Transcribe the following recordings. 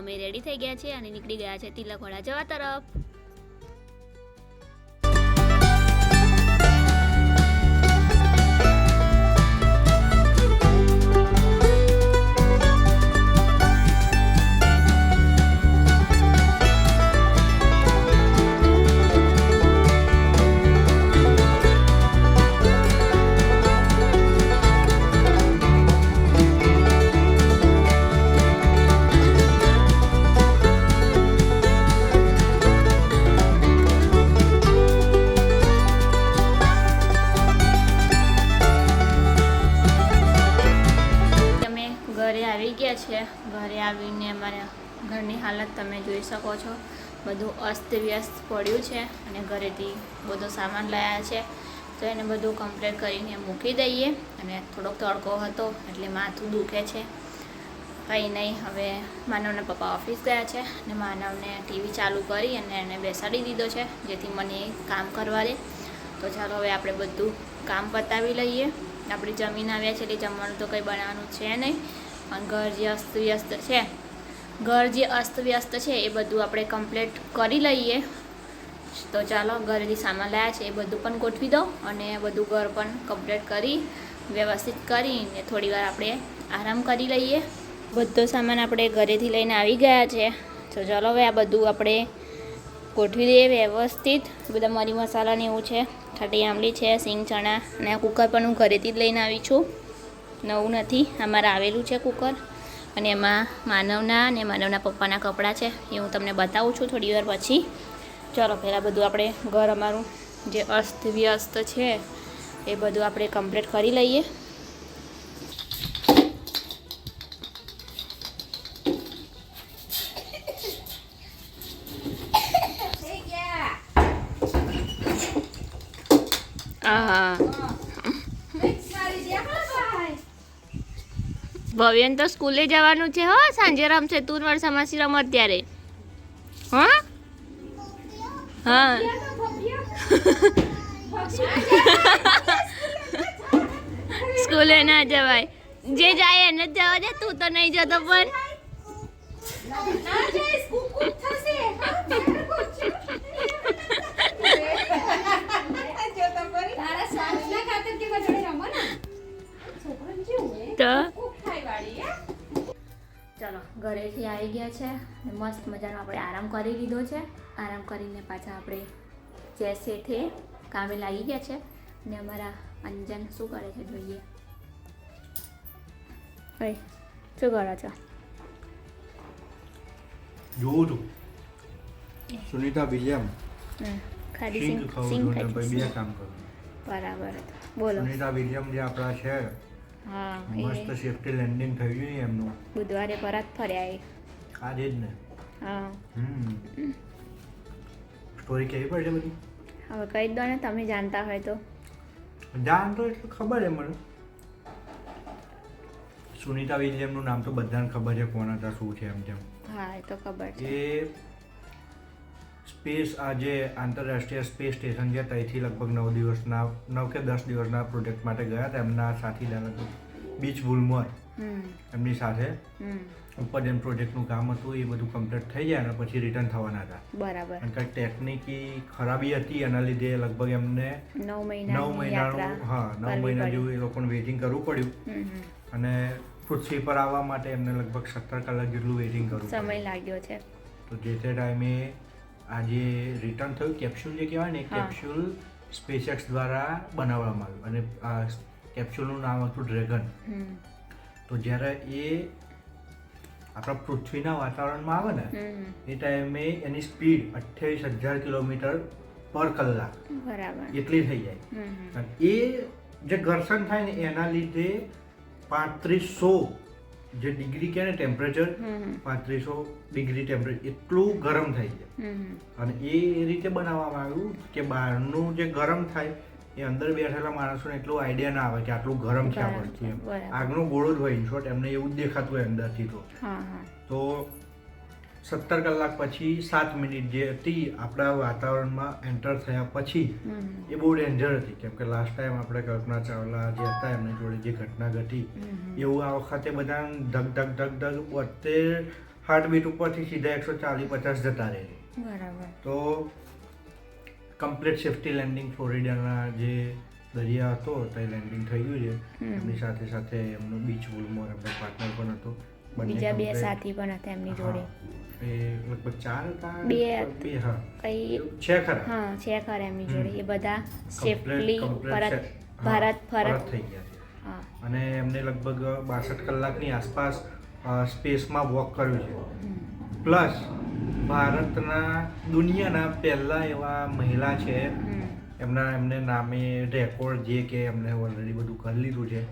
અમે રેડી થઈ ગયા છીએ અને નીકળી ગયા છે તિલકવાડા જવા તરફ. ઘરની હાલત તમે જોઈ શકો છો. બધું અસ્તવ્યસ્ત પડ્યું છે અને ઘરેથી બધો સામાન લાયા છે. તો એને બધું કમ્પ્લીટ કરીને મૂકી દઈએ. અને થોડોક તડકો હતો એટલે માથું દુખે છે. કંઈ નહીં, હવે માનવના પપ્પા ઓફિસ ગયા છે અને માનવને ટીવી ચાલુ કરી અને એને બેસાડી દીધો છે, જેથી મને કામ કરવા દે. તો ચાલો હવે આપણે બધું કામ પતાવી લઈએ. આપણે જમીન આવ્યા છે એટલે જમવાનું તો કંઈ બનાવવાનું છે નહીં. અને ઘર જે અસ્ત વ્યસ્ત છે ઘર જે અસ્તવ્યસ્ત છે એ બધું આપણે કમ્પ્લીટ કરી લઈએ. તો ચાલો ઘરેથી સામાન લાયા છે એ બધું પણ ગોઠવી દો અને બધું ઘર પણ કમ્પ્લીટ કરી વ્યવસ્થિત કરીને થોડીવાર આપણે આરામ કરી લઈએ. બધો સામાન આપણે ઘરેથી લઈને આવી ગયા છે. તો ચાલો હવે આ બધું આપણે ગોઠવી દઈએ વ્યવસ્થિત. બધા મરી મસાલા ને એવું છે, ખાટી આંબલી છે, સિંગ ચણા અને આ કુકર પણ હું ઘરેથી જ લઈને આવી છું. નવું નથી, અમારે આવેલું છે કુકર અને એમાં માનવના અને માનવના પપ્પાના કપડાં છે એ હું તમને બતાવું છું થોડી વાર પછી. ચલો પહેલાં બધું આપણે ઘર અમારું જે અસ્ત વ્યસ્ત છે એ બધું આપણે કમ્પ્લીટ કરી લઈએ. હા ભવ્યન તો સ્કૂલે જવાનું છે હો, સાંજે રમશે, તું વર્ષામાસી રમ અત્યારે. હા? હા. સ્કૂલે ના જવાય. જે જાય એને જ જવા દે, તું તો નહીં જતો પણ. આવી ગયા છે અને મસ્ત મજાનો આપણે આરામ કરી લીધો છે. આરામ કરીને પાછા આપણે જેસે થે કામે લાગી ગયા છે અને અમારા અંજન શું કરે છે જોઈએ. શું કરો છો? જોઉં છું. સુનિતા વિલિયમ. ખાલી સિંગ સિંગ ને. બે કામ કરું. બરાબર બોલો. સુનિતા વિલિયમ જે આપણા છે હા મસ્ત સેફ્ટી લેન્ડિંગ થયું એમનું. બુધવારે પરત ફર્યા એ. આજે જ ને હા. હમ. સ્ટોરી કેવી પડશે બધી? હવે કહી દો ને તમે જાણતા હોય તો. જાણ તો ખબર છે મને. સુનિતા વિલિયમનું નામ તો બધાને ખબર છે કોણ હતા શું છે એમ તેમ. હા એ તો ખબર છે. એ સ્પેસ આજે આંતરરાષ્ટ્રીય સ્પેસ સ્ટેશન છે ત્યાંથી લગભગ નવ દિવસના નવ કે દસ દિવસના પ્રોજેક્ટ માટે ગયા હતા એમના સાથીદાર બીચ વુલમોર હમ એમની સાથે હમ. ઉપર જેમ પ્રોજેક્ટનું કામ હતું એ બધું કમ્પ્લીટ થઈ જાય અને પછી રિટર્ન થવાના હતા. બરાબર. કારણ કે ટેકનિકી ખરાબી હતી એના લીધે લગભગ એમને નવ નવ મહિનાનું હા નવ મહિના જેવું એ લોકોને વેઇટિંગ કરવું પડ્યું. અને પૃથ્વી પર આવવા માટે એમને લગભગ સત્તર કલાક જેટલું વેઇટિંગ કરવું સમય લાગ્યો છે. તો જે તે ટાઈમે આજે રિટર્ન થયું કેપ્સ્યુલ જે કહેવાય ને. કેપ્સ્યુલ સ્પેસએક્સ દ્વારા બનાવવામાં આવ્યું. અને આ કેપ્સ્યુલનું નામ હતું ડ્રેગન તો જ્યારે એ આપણા પૃથ્વીના વાતાવરણમાં આવે ને એ ટાઈમે એની સ્પીડ અઠ્યાવીસ હજાર કિલોમીટર પર કલાક બરાબર. એટલી થઈ જાય. એ જે ઘર્ષણ થાય ને એના લીધે પાંત્રીસો જે ડિગ્રી કહે ને ટેમ્પરેચર પાંત્રીસો ડિગ્રી ટેમ્પરેચર એટલું ગરમ થઈ જાય. અને એ રીતે બનાવવામાં આવ્યું કે બહારનું જે ગરમ થાય એ અંદર બેઠેલા માણસોને એટલું આઈડિયા ના આવે કે આટલું ગરમ છે આ વસ્તુ એમ. આગનો ગોળો જ હોય ઇનશોર્ટ એમને એવું જ દેખાતું હોય અંદરથી તો. તો સત્તર કલાક પછી સાત મિનિટ જે હતી આપણા વાતાવરણમાં એન્ટર થયા પછી. એ બહુ ડેન્જર હતી. કેમ કે લાસ્ટ ટાઈમ આપણે કલ્પના ચાવલા જે હતા એમની જોડે જે ઘટના ઘટી. એવું આ વખતે બધા ધક ધગ ધગ ધગ બોતેર હાર્ટબીટ ઉપરથી સીધા એકસો ચાલીસ પચાસ જતા રહે તો કમ્પ્લીટ સેફ્ટી લેન્ડિંગ ફ્લોરિડાના જે દરિયા હતો તે લેન્ડિંગ થઈ ગયું છે. એમની સાથે સાથે એમનો બીચ વુલમોર એમનો પાર્ટનર પણ હતો. બીજા બે સાથી પણ હતા એમની જોડે. એ લગભગ ચાર હતા? બે હા. કઈ છે ખરા? હા છે ખરા એમની જોડે. એ બધા સેફલી પરત ભારત ફરત થઈ ગયા છે. હા. અને એમને લગભગ બાસઠ કલાકની આસપાસ સ્પેસમાં વોક કર્યું છે. પ્લસ ભારતના દુનિયાના પહેલા એવા મહિલા છે. એમના એમને નામે રેકોર્ડ જે કે એમને ઓલરેડી બધું કરી લીધું છે.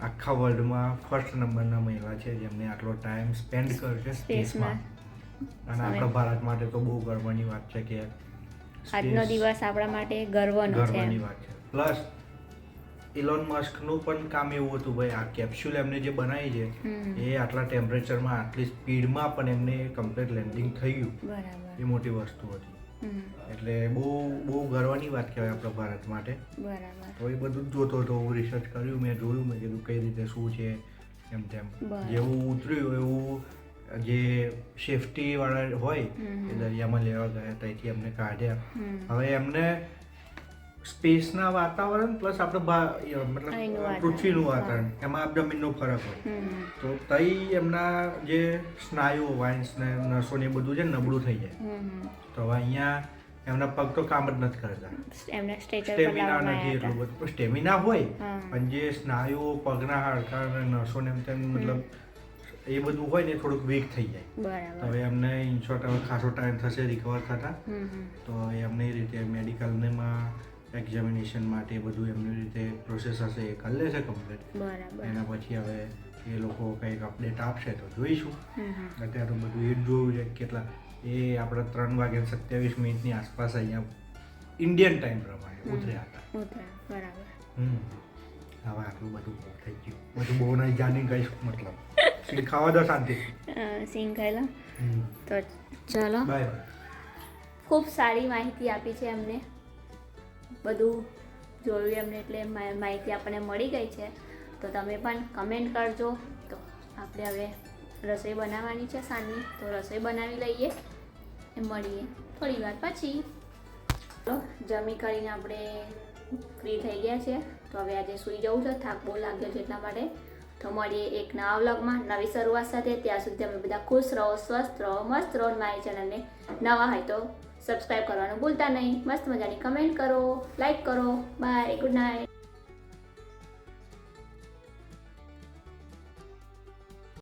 આખા વર્લ્ડમાં ફર્સ્ટ નંબરના મહિલા છે જેમને આટલો ટાઈમ સ્પેન્ડ કર્યો છે. સ્પેસમાં અને આપણા ભારત માટે તો બહુ ગર્વની વાત છે કે આજનો દિવસ આપણા માટે ગર્વનો છે ગર્વની વાત છે. પ્લસ ઇલોન મસ્કનું પણ કામ એવું હતું ભાઈ આ કેપ્સ્યુલ એમને જે બનાવી છે એ આટલા ટેમ્પરેચરમાં આટલી સ્પીડમાં પણ એમને કમ્પ્લીટ લેન્ડિંગ થયું. એ મોટી વસ્તુ હતી. એટલે બહુ બહુ ગર્વની વાત કહેવાય આપણા ભારત માટે. તો એ બધું જ જોતો હતો હું રિસર્ચ કર્યું મેં જોયું મેં કીધું કઈ રીતે શું છે એમ તેમ. જેવું ઉતર્યું એવું જે સેફટી વાળા હોય એ દરિયામાં લેવા ગયા ત્યાંથી એમને કાઢ્યા. હવે એમને સ્પેસના વાતાવરણ પ્લસ આપણે મતલબ પૃથ્વીનું વાતાવરણ. એમાં જમીનનો ફરક હોય. તો તઈ એમના જે સ્નાયુઓ વાઇન્સ ને નસો ને બધું છે ને નબળું થઈ જાય. તો હવે અહીંયા એમના પગ તો કામ જ નથી કરતા. સ્ટેમિના નથી એટલું બધું. સ્ટેમિના હોય પણ જે સ્નાયુઓ પગના હાડકા અને નસો ને એમ તેમ મતલબ એ બધું હોય ને થોડુંક વીક થઈ જાય. તો હવે એમને ઇન્શોર્ટ હવે ખાસો ટાઈમ થશે રિકવર થતા. તો એમને એ રીતે મેડિકલમાં એક્ઝામિનેશન માટે બધું એમની રીતે પ્રોસેસ હશે એ કરી લેશે કમ્પ્લીટ એના પછી હવે એ લોકો કંઈક અપડેટ આપશે તો જોઈશું. અત્યારે તો બધું એ જ જોયું છે કેટલા એ આપણે ત્રણ વાગ્યા સત્યાવીસ મિનિટની આસપાસ અહીંયા ઇન્ડિયન ટાઈમ પ્રમાણે ઉતર્યા હતા. હમ. હવે આટલું બધું બહુ થઈ ગયું. બધું બહુ નહીં જાણી ગઈશ મતલબ. સિંગ ખાવા દો શાંતિ સિંગ ખાયેલા તો ચાલો. બાય. ખૂબ સારી માહિતી આપી છે એમને. બધું જોયું એમને એટલે માહિતી આપણને મળી ગઈ છે. તો તમે પણ કમેન્ટ કરજો. તો આપણે હવે રસોઈ બનાવવાની છે સાંજની. તો રસોઈ બનાવી લઈએ એ મળીએ થોડી વાર પછી. તો જમી કરીને આપણે ફ્રી થઈ ગયા છે. તો હવે આજે સૂઈ જવું છે. થાક બહુ લાગ્યો છે એટલા માટે. તો મળીએ એક નવા વ્લોગમાં. નવી શરૂઆત સાથે. ત્યાં સુધી તમે બધા ખુશ રહો, સ્વસ્થ રહો, મસ્ત રહો મારી ચેનલને નવા હોય તો સબસ્ક્રાઈબ કરવાનું ભૂલતા નહીં. મસ્ત મજાની કમેન્ટ કરો લાઈક કરો. Bye good night.